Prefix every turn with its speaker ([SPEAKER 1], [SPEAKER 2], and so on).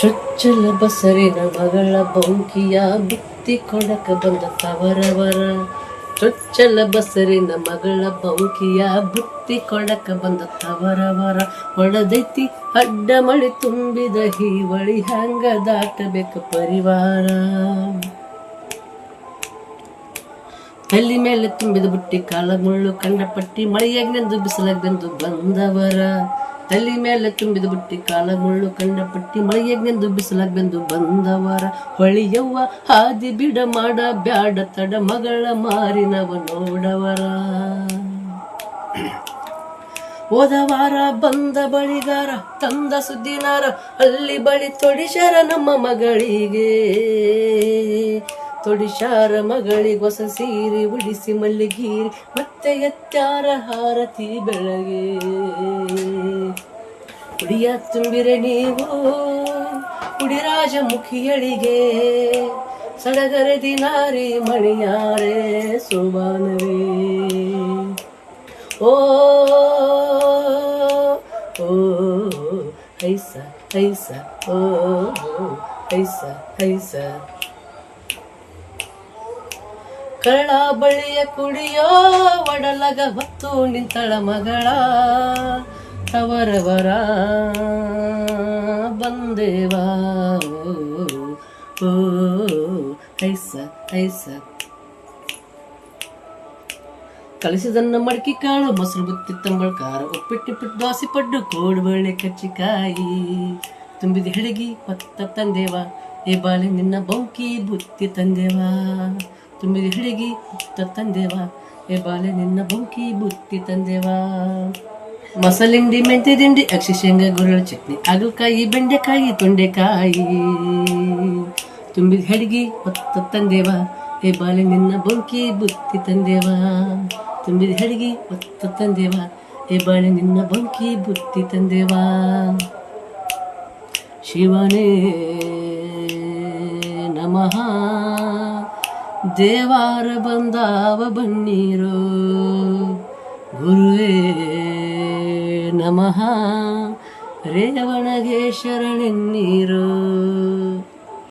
[SPEAKER 1] ಚೊಚ್ಚಲ ಬಸರಿನ ಮಗಳ ಬೌಕಿಯ ಬುತ್ತಿ ಕೊಡಕ ಬಂದ ತವರವರ. ಚೊಚ್ಚಲ ಬಸರಿನ ಮಗಳ ಬೌಕಿಯ ಬುತ್ತಿ ಕೊಡಕ ಬಂದ ತವರವರ. ಒಳದೈತಿ ಅಡ್ಡ ಮಳಿ ತುಂಬಿದ ಹೀವಳಿ ಹಂಗ ದಾಟಬೇಕು ಪರಿವಾರ. ತಲ್ಲಿ ಮೇಲೆ ತುಂಬಿದ ಬುಟ್ಟಿ ಕಾಲ ಮುಳ್ಳು ಕಂಡ ಪಟ್ಟಿ ಮಳೆಯಾಗ್ನೆಂದು ಬಿಸಿಲಾಗ್ನೆಂದು ಬಂದವರ. ತಲ್ಲಿ ಮೇಲೆ ತುಂಬಿದ ಬುಟ್ಟಿ, ಕಾಲ ಮುಳ್ಳು ಕಂಡ ಪಟ್ಟಿ ಮಳೆಯಗ್ನೆಂದು ಬಿಸಿಲಾಗ್ನೆಂದು ಬಂದವರ ಹೊಳಿಯವ್ವ, ಹಾದಿ ಬಿಡ ಮಾಡ ಬ್ಯಾಡ ತಡ ಮಗಳ ಮಾರಿನವ ನೋಡವರ. ಹೋದ ವಾರ ಬಂದ ಬಳಿಗಾರ, ತಂದ ಸುದ್ದಿನಾರ, ಅಲ್ಲಿ ಬಳಿ ತೊಡಿಶಾರ ನಮ್ಮ ಮಗಳಿಗೆ. ತೊಡಿಶಾರ ಮಗಳಿಗೆ ಹೊಸ ಸೀರೆ ಉಡಿಸಿ ಮಲ್ಲಿಗೀರಿ ಮತ್ತೆ ಎತ್ತಾರ ಹಾರತಿ ಬೆಳಗ್ಗೆ. ಉಡಿಯ ತುಂಬಿರೆ ನೀವು ಉಡಿರಾಜ ಮುಖಿಯಳಿಗೆ ಸಡಗರ ದಿನಾರಿ ಮಣಿಯಾರೆ ಸುಮಾನವೇ. ಓ ಓ ಐಸ ಹೈಸ, ಓ, ಹೈಸ ಐಸ ಕರಳ ಬಳಿಯ ಕುಡಿಯೋ, ಒಡಲಗ ಹೊತ್ತು ನಿಂತಳ ಮಗಳ. ತವರವರ ಬಂದೇವಾ? ಓ ಐಸ ಐಸ. ಕಲಿಸಿದನ್ನ ಮಡಕಿ ಕಾಳು, ಮೊಸರು ಬುತ್ತಿ ತಂಬಳ್ಕಾರ ಉಪ್ಪಿಟ್ಟಿಪ್ಪಿಟ್ಟು ದೋಸೆ ಪಡ್ಡು ಕೋಡುಬಳೆ ಕಚ್ಚಿಕಾಯಿ ತುಂಬಿದ ಹಿಡಗಿ ಹೊತ್ತ ತಂದೇವ? ಏ ಬಾಳೆ, ನಿನ್ನ ಬೌಕಿ ಬುತ್ತಿ ತಂದೇವ? ತುಂಬಿದ ಹಿಡಗಿ ಹೊತ್ತ ತಂದೇವ? ಏ ಬಾಳೆ, ನಿನ್ನ ಬೌಕಿ ಬುತ್ತಿ ತಂದೇವ? ಮಸಾಲಿಂಡಿ ಮೆಂತೆ ತಿಂಡಿ ಅಕ್ಷಿ ಶೇಂಗಾ ಗುರುಳ ಚಟ್ನಿ, ಹಾಗಲಕಾಯಿ, ಬೆಂಡೆಕಾಯಿ, ತೊಂಡೆಕಾಯಿ. ತುಂಬಿದ ಹೆಡ್ಗಿ ಹೊತ್ತ ತಂದೇವ ಹೇ ಬಾಲೆ ನಿನ್ನ ಬೊಂಕಿ ಬುತ್ತಿ ತಂದೇವ. ತುಂಬಿದ ಹೆಡ್ಗಿ ಹೊತ್ತ ತಂದೇವ ಹೇ ಬಾಳೆ ನಿನ್ನ ಬೊಂಕಿ ಬುತ್ತಿ ತಂದೇವ. ಶಿವನೇ ನಮಃ, ದೇವಾರ ಬಂದಾವ ಬನ್ನೀರು ಗುರುವೇ. नमः। रेवणगे शरणिन्नीरो